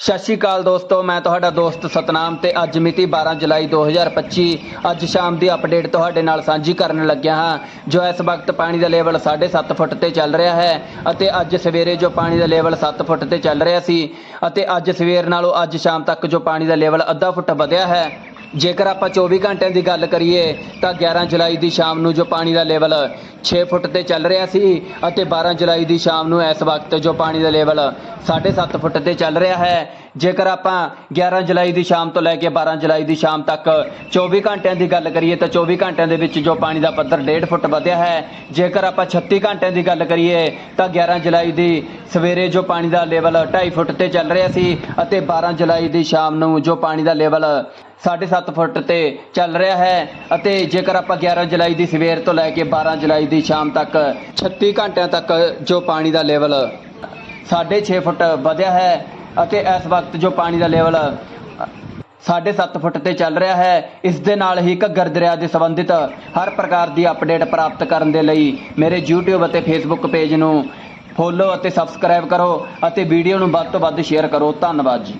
ਸਤਿ ਸ਼੍ਰੀ ਅਕਾਲ ਦੋਸਤੋ, ਮੈਂ ਤੁਹਾਡਾ ਦੋਸਤ ਸਤਨਾਮ ਤੇ ਅੱਜ ਮਿਤੀ 12 ਜੁਲਾਈ 2025 ਅੱਜ ਸ਼ਾਮ ਦੀ ਅਪਡੇਟ ਤੁਹਾਡੇ ਨਾਲ ਸਾਂਝੀ ਕਰਨ ਲੱਗਿਆ ਹਾਂ, ਜੋ ਇਸ ਵਕਤ ਪਾਣੀ ਦਾ ਲੈਵਲ 7.5 ਫੁੱਟ ਤੇ ਚੱਲ ਰਿਹਾ ਹੈ ਅਤੇ ਅੱਜ ਸਵੇਰੇ ਜੋ ਪਾਣੀ ਦਾ ਲੈਵਲ 7 ਫੁੱਟ ਤੇ ਚੱਲ ਰਿਹਾ ਸੀ ਅਤੇ ਅੱਜ ਸਵੇਰ ਨਾਲੋਂ ਅੱਜ ਸ਼ਾਮ ਤੱਕ ਜੋ ਪਾਣੀ ਦਾ ਲੈਵਲ ਅੱਧਾ ਫੁੱਟ ਵਧਿਆ ਹੈ ਜੇਕਰ ਆਪਾਂ 24 ਘੰਟਿਆਂ ਦੀ ਗੱਲ ਕਰੀਏ, ਤਾਂ 11 ਜੁਲਾਈ ਦੀ ਸ਼ਾਮ ਨੂੰ ਜੋ ਪਾਣੀ ਦਾ ਲੈਵਲ 6 ਫੁੱਟ ਤੇ ਚੱਲ ਰਿਹਾ ਸੀ ਅਤੇ 12 ਜੁਲਾਈ ਦੀ ਸ਼ਾਮ ਨੂੰ ਇਸ ਵਕਤ ਜੋ ਪਾਣੀ ਦਾ ਲੈਵਲ 7.5 ਫੁੱਟ ਤੇ ਚੱਲ ਰਿਹਾ ਹੈ ਜੇਕਰ ਆਪਾਂ 11 ਜੁਲਾਈ ਦੀ ਸ਼ਾਮ ਤੋਂ ਲੈ ਕੇ 12 ਜੁਲਾਈ ਦੀ ਸ਼ਾਮ ਤੱਕ 24 ਘੰਟਿਆਂ ਦੀ ਗੱਲ ਕਰੀਏ ਤਾਂ 24 ਘੰਟਿਆਂ ਦੇ ਵਿੱਚ ਜੋ ਪਾਣੀ ਦਾ ਪੱਧਰ 1.5 ਫੁੱਟ ਵਧਿਆ ਹੈ, ਜੇਕਰ ਆਪਾਂ 36 ਘੰਟਿਆਂ ਦੀ ਗੱਲ ਕਰੀਏ ਤਾਂ 11 ਜੁਲਾਈ ਦੀ ਸਵੇਰੇ ਜੋ ਪਾਣੀ ਦਾ ਲੈਵਲ 2.5 ਫੁੱਟ ਤੇ ਚੱਲ ਰਿਹਾ ਸੀ ਅਤੇ 12 ਜੁਲਾਈ ਦੀ ਸ਼ਾਮ ਨੂੰ ਜੋ ਪਾਣੀ ਦਾ ਲੈਵਲ 7.5 ਫੁੱਟ ਤੇ ਚੱਲ ਰਿਹਾ ਹੈ ਅਤੇ ਜੇਕਰ ਆਪਾਂ 11 ਜੁਲਾਈ ਦੀ ਸਵੇਰ ਤੋਂ ਲੈ ਕੇ 12 ਜੁਲਾਈ ਦੀ ਸ਼ਾਮ ਤੱਕ 36 ਘੰਟਿਆਂ ਤੱਕ ਜੋ ਪਾਣੀ ਦਾ ਲੈਵਲ 6.5 ਫੁੱਟ ਵਧਿਆ ਹੈ ਅਤੇ ਇਸ ਵਕਤ ਜੋ ਪਾਣੀ ਦਾ ਲੈਵਲ 7.5 ਫੁੱਟ ਤੇ ਚੱਲ ਰਿਹਾ ਹੈ, ਇਸ ਦੇ ਨਾਲ ਹੀ ਘੱਗਰ ਦਰਿਆ ਦੇ ਸੰਬੰਧਿਤ ਹਰ ਪ੍ਰਕਾਰ ਦੀ ਅਪਡੇਟ ਪ੍ਰਾਪਤ ਕਰਨ ਦੇ ਲਈ ਮੇਰੇ YouTube ਅਤੇ Facebook ਪੇਜ ਨੂੰ ਫੋਲੋ ਅਤੇ ਸਬਸਕ੍ਰਾਈਬ ਕਰੋ ਅਤੇ ਵੀਡੀਓ ਨੂੰ ਵੱਧ ਤੋਂ ਵੱਧ ਸ਼ੇਅਰ ਕਰੋ। ਧੰਨਵਾਦ ਜੀ।